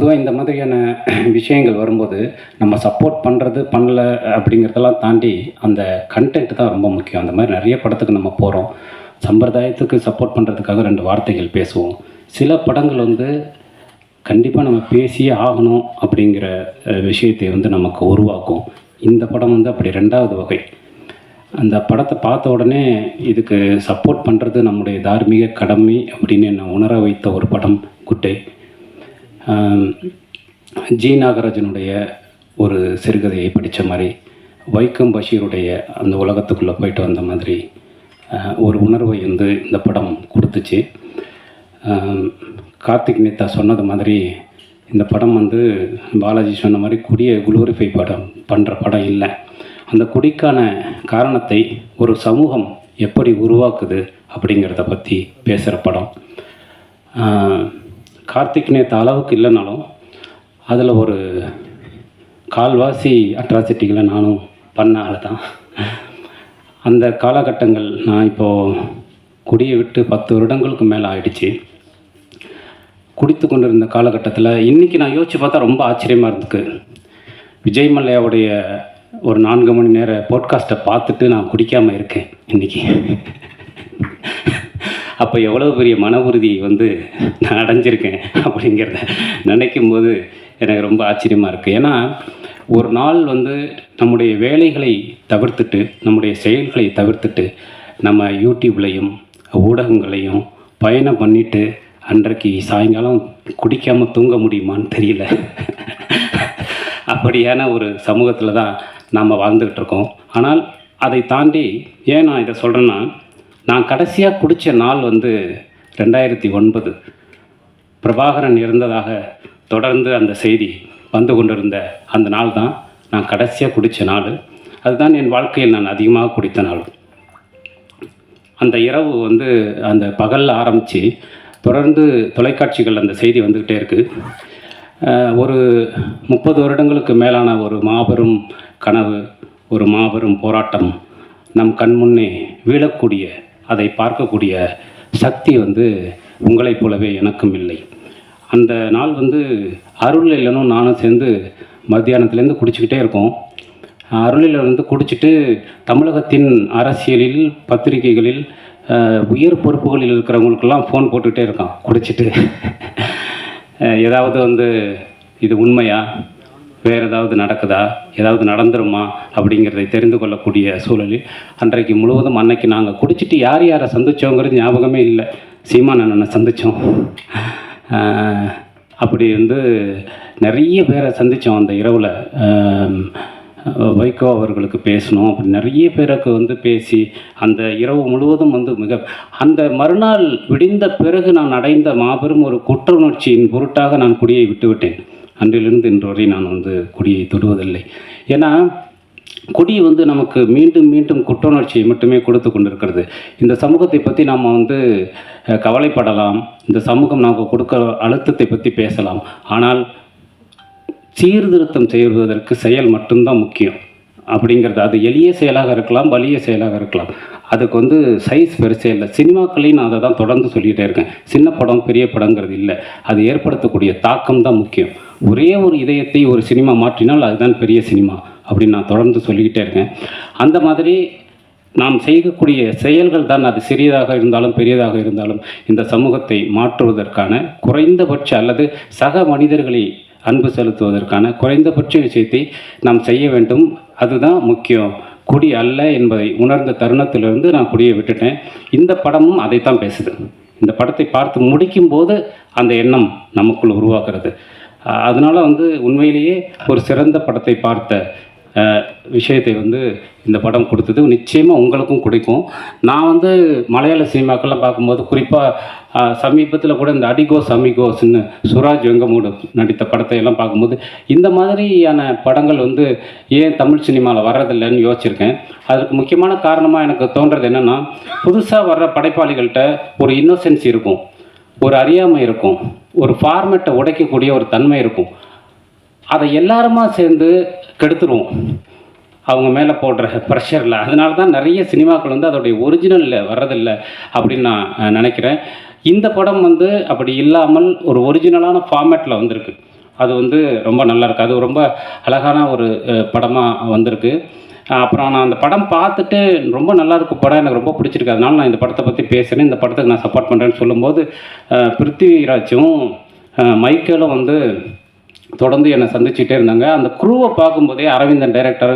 பொதுவாக இந்த மாதிரியான விஷயங்கள் வரும்போது நம்ம சப்போர்ட் பண்ணுறது பண்ணல அப்படிங்கிறதெல்லாம் தாண்டி அந்த கண்டென்ட் தான் ரொம்ப முக்கியம். அந்த மாதிரி நிறைய படத்துக்கு நம்ம போகிறோம் சம்பிரதாயத்துக்கு சப்போர்ட் பண்ணுறதுக்காக ரெண்டு வார்த்தைகள் பேசுவோம். சில படங்கள் வந்து கண்டிப்பாக நம்ம பேசியே ஆகணும் அப்படிங்கிற விஷயத்தை வந்து நமக்கு உருவாக்கும். இந்த படம் வந்து அப்படி ரெண்டாவது வகை. அந்த படத்தை பார்த்த உடனே இதுக்கு சப்போர்ட் பண்ணுறது நம்முடைய தார்மீக கடமை அப்படின்னு என்னை உணர வைத்த ஒரு படம் குட்டை. ஜி நாகராஜனுடைய ஒரு சிறுகதையை படித்த மாதிரி வைக்கம் பஷீருடைய அந்த உலகத்துக்குள்ளே போயிட்டு வந்த மாதிரி ஒரு உணர்வை வந்து இந்த படம் கொடுத்துச்சு. கார்த்திக் நேத்தா சொன்னது மாதிரி இந்த படம் வந்து பாலாஜி சொன்ன மாதிரி குடியை குளோரிஃபை படம் பண்ணுற படம் இல்லை. அந்த குடிக்கான காரணத்தை ஒரு சமூகம் எப்படி உருவாக்குது அப்படிங்கிறத பற்றி பேசுகிற படம். கார்த்திக் நேத்த அளவுக்கு இல்லைனாலும் அதில் ஒரு கால்வாசி அட்ராசிட்டிகளை நானும் பண்ண ஆள் தான் அந்த காலகட்டங்கள் நான் இப்போது குடியை விட்டு பத்து வருடங்களுக்கு மேலே ஆயிடுச்சு. குடித்து கொண்டிருந்த காலகட்டத்தில் இன்றைக்கி நான் யோசித்து பார்த்தா ரொம்ப ஆச்சரியமாக இருந்துக்கு. விஜய் மல்லையாவுடைய ஒரு நான்கு மணி நேர போட்காஸ்ட்டை பார்த்துட்டு நான் குடிக்காமல் இருக்கேன் இன்றைக்கி அப்போ எவ்வளோ பெரிய மன உறுதி வந்து நான் அடைஞ்சிருக்கேன் அப்படிங்கிறத நினைக்கும் போது எனக்கு ரொம்ப ஆச்சரியமாக இருக்குது ஏன்னா ஒரு நாள் வந்து நம்முடைய வேலைகளை தவிர்த்துட்டு நம்முடைய செயல்களை தவிர்த்துட்டு நம்ம யூடியூப்லையும் ஊடகங்களையும் பயணம் பண்ணிவிட்டு அன்றைக்கு சாயங்காலம் குடிக்காமல் தூங்க முடியுமான்னு தெரியல. அப்படியான ஒரு சமூகத்தில் தான் நாம் வாழ்ந்துக்கிட்டு இருக்கோம். ஆனால் அதை தாண்டி ஏன் நான் இதை சொல்கிறேன்னா நான் கடைசியாக குடித்த நாள் வந்து ரெண்டாயிரத்தி ஒன்பது. பிரபாகரன் இறந்ததாக தொடர்ந்து அந்த செய்தி வந்து கொண்டிருந்த அந்த நாள் தான் நான் கடைசியாக குடித்த நாள். அதுதான் என் வாழ்க்கையில் நான் அதிகமாக குடித்த நாள். அந்த இரவு வந்து அந்த பகலில் ஆரம்பித்து தொடர்ந்து தொலைக்காட்சிகள் அந்த செய்தி வந்துக்கிட்டே இருக்குது ஒரு முப்பது வருடங்களுக்கு மேலான ஒரு மாபெரும் கனவு ஒரு மாபெரும் போராட்டம் நம் கண் முன்னே வீழக்கூடிய அதை பார்க்கக்கூடிய சக்தி வந்து உங்களைப் போலவே எனக்கும் இல்லை. அந்த நாள் வந்து அருள் இல்லைனும் நானும் சேர்ந்து மத்தியானத்துலேருந்து குடிச்சிக்கிட்டே இருக்கோம். அருளில் வந்து குடிச்சிட்டு தமிழகத்தின் அரசியலில் பத்திரிகைகளில் உயர் பொறுப்புகளில் இருக்கிறவங்களுக்கெல்லாம் ஃபோன் போட்டுக்கிட்டே இருக்கான் குடிச்சிட்டு. ஏதாவது வந்து இது உண்மையா? வேறு ஏதாவது நடக்குதா? ஏதாவது நடந்துருமா? அப்படிங்கிறதை தெரிந்து கொள்ளக்கூடிய சூழலில் அன்றைக்கு முழுவதும் அன்னைக்கு நாங்கள் குடிச்சிட்டு யார் யாரை சந்திச்சோங்கிறது ஞாபகமே இல்லை. சீமான் அண்ணனை சந்தித்தோம் அப்படி வந்து நிறைய பேரை சந்தித்தோம் அந்த இரவில். வைகோ அவர்களுக்கு பேசணும் அப்படி நிறைய பேருக்கு வந்து பேசி அந்த இரவு முழுவதும் வந்து மிக அந்த மறுநாள் விடிந்த பிறகு நான் அடைந்த மாபெரும் ஒரு குற்ற உணர்ச்சியின் பொருட்டாக நான் குடியை விட்டுவிட்டேன் அன்றிலிருந்து இன்று வரை நான் வந்து கொடியை தொடுவதில்லை. ஏன்னா குடி வந்து நமக்கு மீண்டும் மீண்டும் குற்றுணர்ச்சியை மட்டுமே கொடுத்து கொண்டிருக்கிறது. இந்த சமூகத்தை பற்றி நாம் வந்து கவலைப்படலாம். இந்த சமூகம் நமக்கு கொடுக்கிற அழுத்தத்தை பற்றி பேசலாம். ஆனால் சீர்திருத்தம் செய்வதற்கு செயல் மட்டும்தான் முக்கியம். அப்படிங்கிறது அது எளிய செயலாக இருக்கலாம் வலிய செயலாக இருக்கலாம். அதுக்கு வந்து சைஸ் பெருசே இல்லை. சினிமாக்களையும் நான் அதை தான் தொடர்ந்து சொல்லிகிட்டே இருக்கேன். சின்ன படம் பெரிய படங்கிறது இல்லை. அது ஏற்படுத்தக்கூடிய தாக்கம் தான் முக்கியம். ஒரே ஒரு இதயத்தை ஒரு சினிமா மாற்றினால் அதுதான் பெரிய சினிமா அப்படின்னு நான் தொடர்ந்து சொல்லிக்கிட்டே இருக்கேன். அந்த மாதிரி நாம் செய்யக்கூடிய செயல்கள் தான் அது சிறியதாக இருந்தாலும் பெரியதாக இருந்தாலும் இந்த சமூகத்தை மாற்றுவதற்கான குறைந்தபட்ச அல்லது சக மனிதர்களை அன்பு செலுத்துவதற்கான குறைந்தபட்ச விஷயத்தை நாம் செய்ய வேண்டும். அதுதான் முக்கியம். குடி அல்ல என்பதை உணர்ந்த தருணத்திலிருந்து நான் குடியை விட்டுட்டேன். இந்த படமும் அதைத்தான் பேசுது. இந்த படத்தை பார்த்து முடிக்கும் போது அந்த எண்ணம் நமக்குள் உருவாகிறது. அதனால வந்து உண்மையிலேயே ஒரு சிறந்த படத்தை பார்த்த விஷயத்தை வந்து இந்த படம் கொடுத்தது. நிச்சயமாக உங்களுக்கும் கொடுக்கும். நான் வந்து மலையாள சினிமாக்கள்லாம் பார்க்கும்போது குறிப்பாக சமீபத்தில் கூட இந்த அடிகோஸ் அமிகோஸ்ன்னு சுராஜ் வெங்கமூடு நடித்த படத்தை எல்லாம் பார்க்கும்போது இந்த மாதிரியான படங்கள் வந்து ஏன் தமிழ் சினிமாவில் வர்றதில்லைன்னு யோசிச்சிருக்கேன். அதுக்கு முக்கியமான காரணமாக எனக்கு தோன்றது என்னென்னா புதுசாக வர்ற படைப்பாளிகள்கிட்ட ஒரு இன்னோசென்ஸ் இருக்கும். ஒரு அறியாமை இருக்கும். ஒரு ஃபார்மேட்டை உடைக்கக்கூடிய ஒரு தன்மை இருக்கும். அதை எல்லாருமா சேர்ந்து கெடுத்துருவோம். அவங்க மேலே போடுற ப்ரெஷரில் அதனால தான் நிறைய சினிமாக்கள் வந்து அதோடைய ஒரிஜினலில் வர்றதில்லை அப்படின்னு நான் நினைக்கிறேன். இந்த படம் வந்து அப்படி இல்லாமல் ஒரு ஒரிஜினலான ஃபார்மேட்டில் வந்திருக்கு. அது வந்து ரொம்ப நல்லாயிருக்கு அது ரொம்ப அழகான ஒரு படமாக வந்திருக்கு. அப்புறம் நான் அந்த படம் பார்த்துட்டு ரொம்ப நல்லாயிருக்கும் படம். எனக்கு ரொம்ப பிடிச்சிருக்கு. அதனால நான் இந்த படத்தை பற்றி பேசுகிறேன் இந்த படத்துக்கு நான் சப்போர்ட் பண்ணுறேன்னு சொல்லும்போது பிருத்திவிராஜும் மைக்கேலும் வந்து தொடர்ந்து என்னை சந்திச்சுட்டே இருந்தாங்க. அந்த குருவை பார்க்கும்போதே அரவிந்தன் டைரக்டர்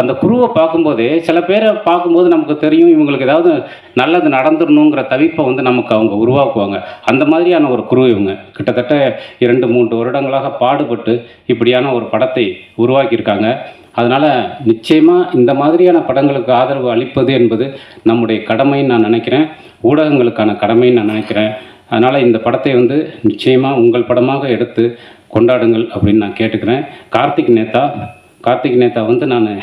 அந்த குருவை பார்க்கும்போதே சில பேரை பார்க்கும்போது நமக்கு தெரியும் இவங்களுக்கு ஏதாவது நல்லது நடந்துடணுங்கிற தவிப்பை வந்து நமக்கு அவங்க உருவாக்குவாங்க. அந்த மாதிரியான ஒரு குரு இவங்க. கிட்டத்தட்ட இரண்டு மூன்று வருடங்களாக பாடுபட்டு இப்படியான ஒரு படத்தை உருவாக்கியிருக்காங்க. அதனால் நிச்சயமாக இந்த மாதிரியான படங்களுக்கு ஆதரவு அளிப்பது என்பது நம்முடைய கடமைன்னு நான் நினைக்கிறேன். ஊடகங்களுக்கான கடமைன்னு நான் நினைக்கிறேன். அதனால் இந்த படத்தை வந்து நிச்சயமாக உங்கள் படமாக எடுத்து கொண்டாடுங்கள் அப்படின்னு நான் கேட்டுக்கிறேன். கார்த்திக் நேதா கார்த்திக் நேதா வந்து நான்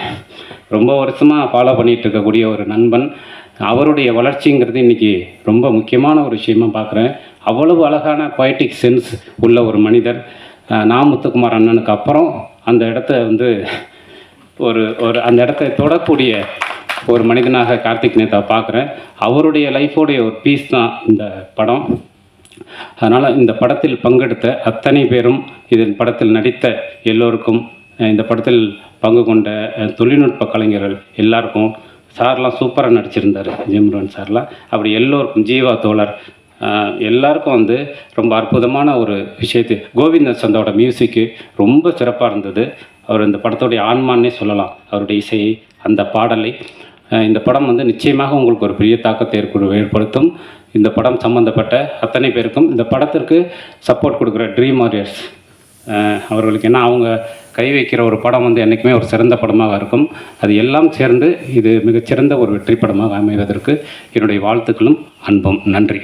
ரொம்ப வருஷமாக ஃபாலோ பண்ணிகிட்டு இருக்கக்கூடிய ஒரு நண்பன். அவருடைய வளர்ச்சிங்கிறது இன்றைக்கி ரொம்ப முக்கியமான ஒரு விஷயமா பார்க்குறேன் அவ்வளவு அழகான பொய்டிக் சென்ஸ் உள்ள ஒரு மனிதர். அஹ் நா முத்துக்குமார் அண்ணனுக்கு அப்புறம் அந்த இடத்த வந்து ஒரு ஒரு அந்த இடத்த தொடக்கூடிய ஒரு மனிதனாக கார்த்திக் நேதா பார்க்குறேன் அவருடைய லைஃபோடைய ஒரு பீஸ் தான் இந்த படம். அதனால் இந்த படத்தில் பங்கெடுத்த அத்தனை பேரும் இதன் படத்தில் நடித்த எல்லோருக்கும் இந்த படத்தில் பங்கு கொண்ட தொழில்நுட்ப கலைஞர்கள் எல்லாருக்கும் சார்லாம் சூப்பராக நடிச்சிருந்தார். ஜிம்ரான் சார்லாம். அப்படி எல்லோருக்கும் ஜீவா தோழர் எல்லாருக்கும் வந்து ரொம்ப அற்புதமான ஒரு விஷயத்து. கோவிந்த சந்தோட மியூசிக்கு ரொம்ப சிறப்பாக இருந்தது. அவர் இந்த படத்தோடைய ஆன்மான்னே சொல்லலாம். அவருடைய இசையை அந்த பாடலை இந்த படம் வந்து நிச்சயமாக உங்களுக்கு ஒரு பெரிய தாக்கத்தை ஏற்படு ஏற்படுத்தும். இந்த படம் சம்மந்தப்பட்ட அத்தனை பேருக்கும் இந்த படத்திற்கு சப்போர்ட் கொடுக்குற ட்ரீம் வாரியர்ஸ் அவர்களுக்கு ஏன்னா அவங்க கை வைக்கிற ஒரு படம் வந்து என்றைக்குமே ஒரு சிறந்த படமாக இருக்கும். அது எல்லாம் சேர்ந்து இது மிகச்சிறந்த ஒரு வெற்றி படமாக அமைவதற்கு என்னுடைய வாழ்த்துக்களும் அன்பும். நன்றி.